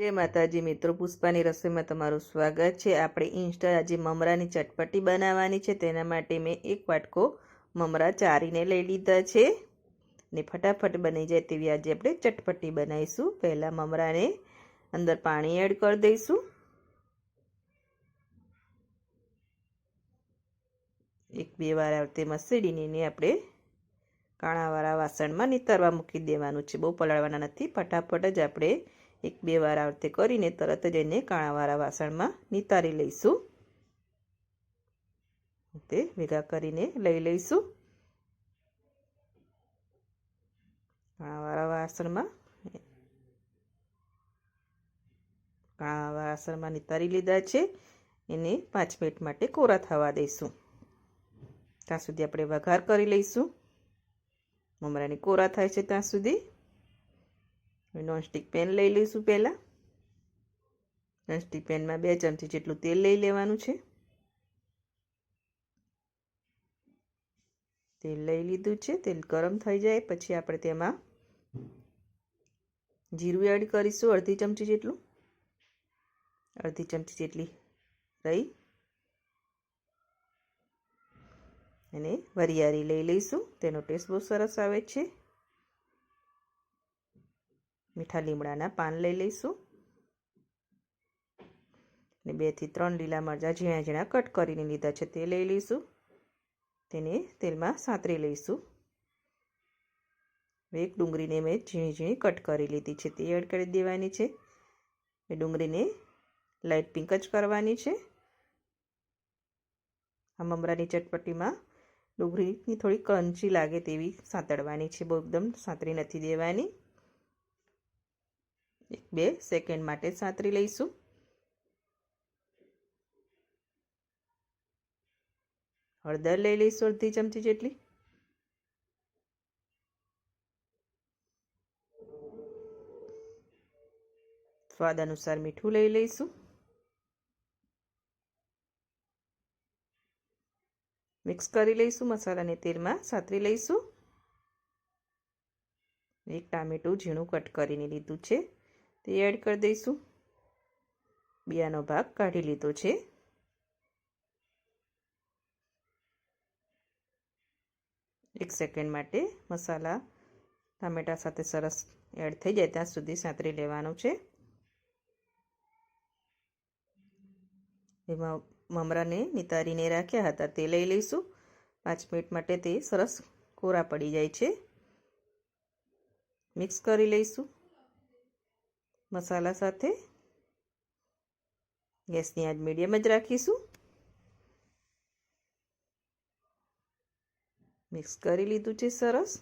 જય માતાજી મિત્રો, પુષ્પાની રસોઈમાં તમારું સ્વાગત છે. આપણે ઇન્સ્ટા આજે મમરાની ચટપટી બનાવવાની છે. તેના માટે મેં એક વાટકો મમરા ચારીને લઈ લીધા છે. ને ફટાફટ બની જાય તેવી આજે આપણે ચટપટી બનાવીશું. પહેલાં મમરાને અંદર પાણી એડ કરી દઈશું. એક બે વાર આવતી મસીડીને આપણે કાણાવાળા વાસણમાં નીતરવા મૂકી દેવાનું છે. બહુ પલાળવાના નથી. ફટાફટ જ આપણે એક બે વાર આવતે કરીને તરત જ એને કાણાવાળા વાસણમાં નિતારી લઈશું. તે ભેગા કરીને લઈ લઈશું. કાણાવાળા વાસણમાં કાણાવાળા વાસણમાં નિતારી લીધા છે. એને પાંચ મિનિટ માટે કોરા થવા દઈશું. ત્યાં સુધી આપણે વઘાર કરી લઈશું. મમરાની કોરા થાય છે ત્યાં સુધી. નોનસ્ટિક પેન લઈ લઈશું પહેલાં. નોનસ્ટિક પેનમાં બે ચમચી જેટલું તેલ લઈ લેવાનું છે. તેલ લઈ લીધું છે. તેલ ગરમ થઈ જાય પછી આપણે તેમાં જીરું એડ કરીશું અડધી ચમચી જેટલું. અડધી ચમચી જેટલી રહી. અને વરિયાળી લઈ લઈશું. તેનો ટેસ્ટ બહુ સરસ આવે છે. મીઠા લીમડાના પાન લઈ લઈશું. ને બેથી ત્રણ લીલા મરચાં ઝીણા ઝીણા કટ કરીને લીધા છે તે લઈ લઈશું. તેને તેલમાં સાંતરી લઈશું. એક ડુંગળીને મેં ઝીણી ઝીણી કટ કરી લીધી છે. તે એડ કરી દેવાની છે. એ ડુંગળીને લાઇટ પિંક જ કરવાની છે. આ મમરાની ચટપટીમાં ડુંગળીની થોડી કંચી લાગે તેવી સાંતળવાની છે. બહુ એકદમ સાંતરી નથી દેવાની. એક, બે સેકન્ડ માટે સાંતરી લઈશું. હળદર લઈ લઈશું અડધી ચમચી જેટલી. સ્વાદ અનુસાર મીઠું લઈ લઈશું. મિક્સ કરી લઈશું મસાલાને તેલમાં, સાતરી લઈશું. એક ટામેટું ઝીણું કટ કરીને લીધું છે. તે એડ કરી દઈશું. બિયાનો ભાગ કાઢી લીધો છે. એક સેકન્ડ માટે મસાલા, ટામેટા સાથે સરસ એડ થઈ જાય ત્યાં સુધી સાંતરી લેવાનું છે. એમાં મમરાને નિતારીને રાખ્યા હતા, તે લઈ લઈશું. પાંચ મિનિટ માટે તે સરસ કોરા પડી જાય છે. મિક્સ કરી લઈશું. મસાલા સાથે ગેસની આજ મીડિયમ જ રાખીશું. મિક્સ કરી લીધું છે સરસ.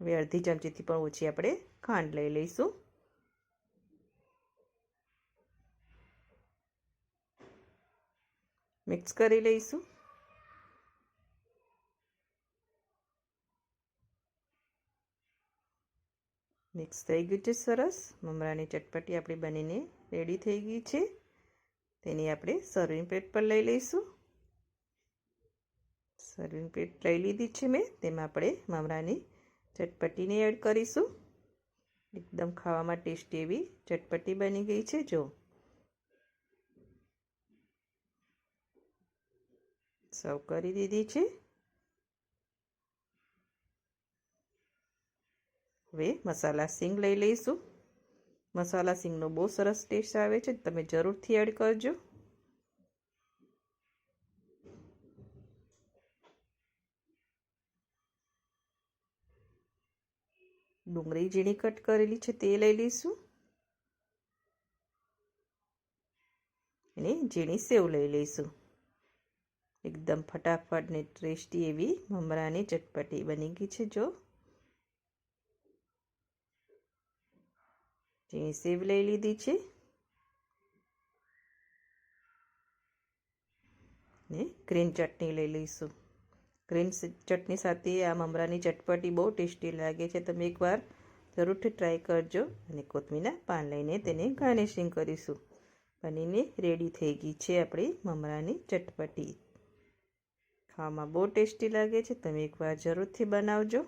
હવે અડધી ચમચીથી પણ ઓછી આપણે ખાંડ લઈ લઈશું. મિક્સ કરી લઈશું. મિક્સ થઈ ગયું છે સરસ. મમરાની ચટપટી આપણી બનીને રેડી થઈ ગઈ છે. તેની આપણે સર્વિંગ પ્લેટ પર લઈ લઈશું. સર્વિંગ પ્લેટ લઈ લીધી છે મેં. તેમાં આપણે મમરાની ચટપટીને એડ કરીશું. એકદમ ખાવામાં ટેસ્ટી એવી ચટપટી બની ગઈ છે, જો. સર્વ કરી દીધી છે. હવે મસાલા સિંગ લઈ લઈશું. મસાલા સિંગનો બહુ સરસ ટેસ્ટ આવે છે. તમે જરૂરથી એડ કરજો. ડુંગળી ઝીણી કટ કરેલી છે તે લઈ લઈશું. અને ઝીણી સેવ લઈ લઈશું. એકદમ ફટાફટ ને ટેસ્ટી એવી મમરાની ચટપટી બની ગઈ છે જો. ઝીણી સેવ લઈ લીધી છે ને ગ્રીન ચટણી લઈ લઈશું ગ્રીન ચટણી સાથે આ મમરાની ચટપટી બહુ ટેસ્ટી લાગે છે તમે એકવાર જરૂરથી ટ્રાય કરજો અને કોથમીના પાન લઈને તેને ગાર્નિશિંગ કરીશું બનીને રેડી થઈ ગઈ છે આપણી મમરાની ચટપટી ખાવામાં બહુ ટેસ્ટી લાગે છે, તમે એકવાર જરૂરથી બનાવજો.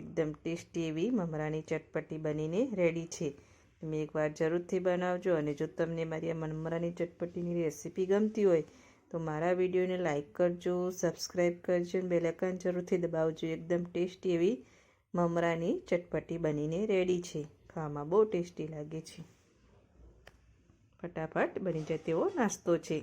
એકદમ ટેસ્ટી એવી મમરાની ચટપટી બનીને રેડી છે. તમે એકવાર જરૂરથી બનાવજો અને જો તમને મારી આ મમરાની ચટપટીની રેસીપી ગમતી હોય, તો મારા વિડીયોને લાઇક કરજો સબસ્ક્રાઈબ કરજો અને બેલેકન જરૂરથી દબાવજો. એકદમ ટેસ્ટી એવી મમરાની ચટપટી બનીને રેડી છે. ખાવામાં બહુ ટેસ્ટી લાગે છે. ફટાફટ બની જાય તેવો નાસ્તો છે.